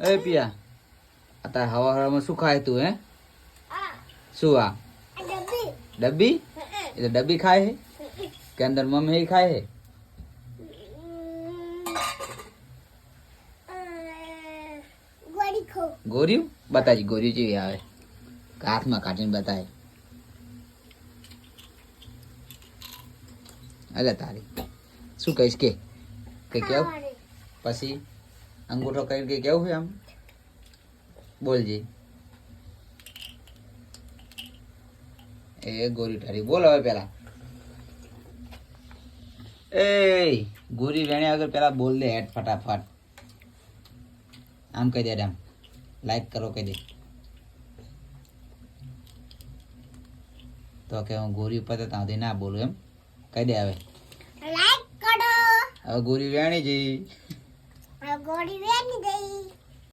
એ પિયા અત્યારે હવા હવામાં શું ખાય તું હે? શું આ? ડબ્બી? એટલે ડબ્બી ખાય હે? કે અંદર મમ્મી ખાય હે? ગોર્યું બતાજી ગોર્યું જેવી આવે. હાથમાં કાઢીને બતાય. અલે તારી શું કહીશ કે? કે કેવું? પછી? અંગૂઠો કરીને કે કેવું છે આમ? બોલજી. એ ગોરી તારી બોલ હવે પેલા. એ ગોરી વેણી આગળ પેલા બોલ દે હેડ ફટાફટ. આમ કહી દે આમ. લાઈક કરો કહી દે. તો કે હું ગોરી ઉપર ત્યાંથી ના બોલું એમ. કહી દે હવે. લાઈક કરો. હવે ગોરી વેણી જી. ગોળી વેની ગઈ